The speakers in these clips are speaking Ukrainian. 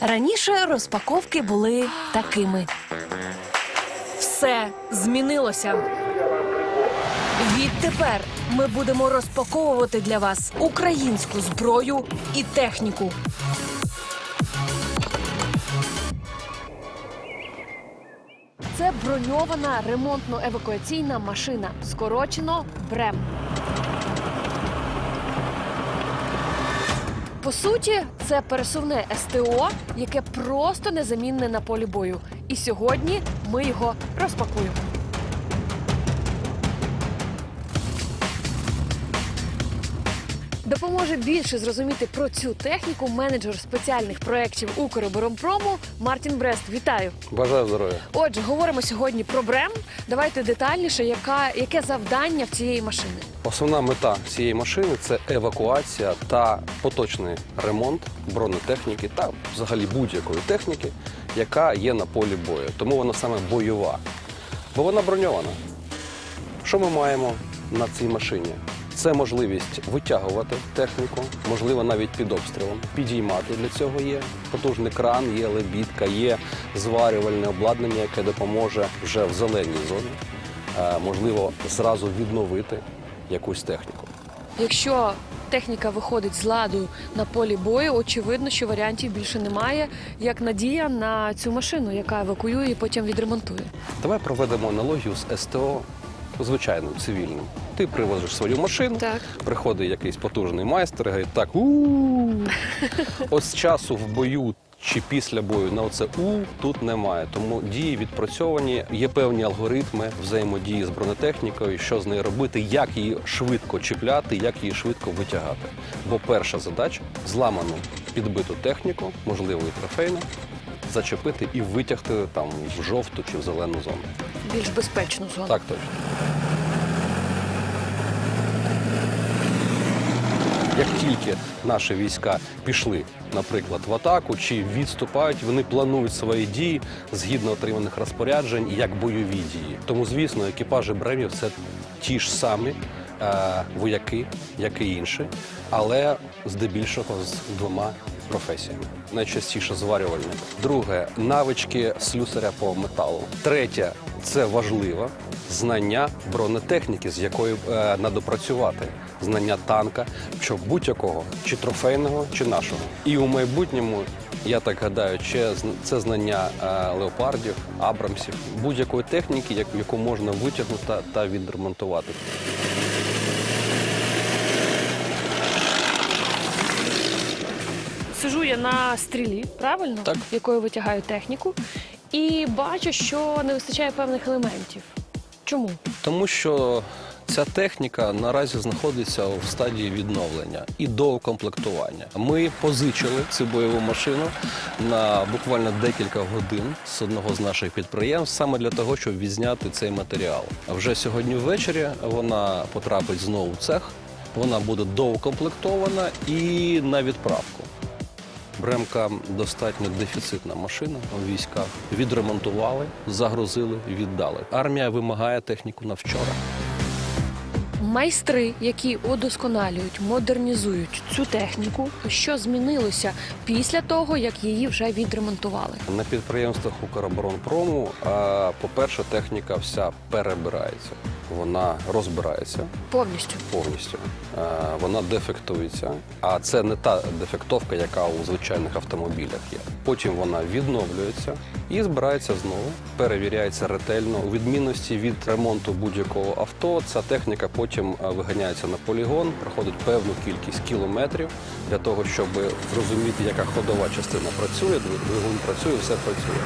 Раніше розпаковки були такими. Все змінилося. Відтепер ми будемо розпаковувати для вас українську зброю і техніку. Це броньована ремонтно-евакуаційна машина, скорочено БРЕМ. По суті, це пересувне СТО, яке просто незамінне на полі бою. І сьогодні ми його розпакуємо. Допоможе більше зрозуміти про цю техніку менеджер спеціальних проєктів Укроборонпрому Мартін Брест. Вітаю! Бажаю здоров'я. Отже, говоримо сьогодні про БРЕМ. Давайте детальніше, яка, яке завдання в цієї машини. Основна мета цієї машини це евакуація та поточний ремонт бронетехніки та взагалі будь-якої техніки, яка є на полі бою. Тому вона саме бойова, бо вона броньована. Що ми маємо на цій машині? Це можливість витягувати техніку, можливо, навіть під обстрілом, підіймати для цього є потужний кран, є лебідка, є зварювальне обладнання, яке допоможе вже в зеленій зоні, е, можливо, зразу відновити якусь техніку. Якщо техніка виходить з ладу на полі бою, очевидно, що варіантів більше немає, як надія на цю машину, яка евакуює і потім відремонтує. Давай проведемо аналогію з СТО звичайним цивільним. Ти привозиш свою машину, Так. приходить якийсь потужний майстер, і говорить, так у ось часу в бою. Чи після бою на оце у тут немає, тому дії відпрацьовані. Є певні алгоритми взаємодії з бронетехнікою, що з нею робити, як її швидко чіпляти, як її швидко витягати. Бо перша задача зламану підбиту техніку, можливо, і трофейну, зачепити і витягти там в жовту чи в зелену зону. Більш безпечну зону. Так точно. Як тільки наші війська пішли, наприклад, в атаку чи відступають, вони планують свої дії згідно отриманих розпоряджень як бойові дії. Тому, звісно, екіпажі бремів це ті ж самі е, вояки, як і інші, але здебільшого з двома професіями. Найчастіше зварювальник. Друге навички слюсаря по металу. Третє це важливо знання бронетехніки, з якою е, надо працювати. Знання танка, що будь-якого, чи трофейного, чи нашого. І у майбутньому, я так гадаю, це знання е, леопардів, абрамсів, будь-якої техніки, як- яку можна витягнути та відремонтувати. Сижу я на стрілі, правильно? Так. Якою витягаю техніку, і бачу, що не вистачає певних елементів. Чому? Тому що ця техніка наразі знаходиться в стадії відновлення і доукомплектування. Ми позичили цю бойову машину на буквально декілька годин з одного з наших підприємств саме для того, щоб відзняти цей матеріал. А вже сьогодні ввечері вона потрапить знову в цех. Вона буде доукомплектована і на відправку. Бремка достатньо дефіцитна машина у військах. Відремонтували, загрузили, віддали. Армія вимагає техніку на вчора. Майстри, які удосконалюють, модернізують цю техніку, що змінилося після того, як її вже відремонтували. На підприємствах Укроборонпрому, по-перше, техніка вся перебирається. Вона розбирається Повністю. повністю. Вона дефектується, а це не та дефектовка, яка у звичайних автомобілях є. Потім вона відновлюється і збирається знову, перевіряється ретельно. У відмінності від ремонту будь-якого авто, ця техніка потім е, виганяється на полігон, проходить певну кількість кілометрів для того, щоб зрозуміти, яка ходова частина працює, двигун працює, все працює.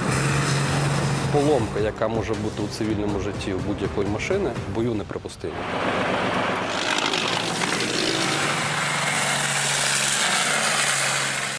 Поломка, яка може бути у цивільному житті у будь-якої машини, в бою неприпустима.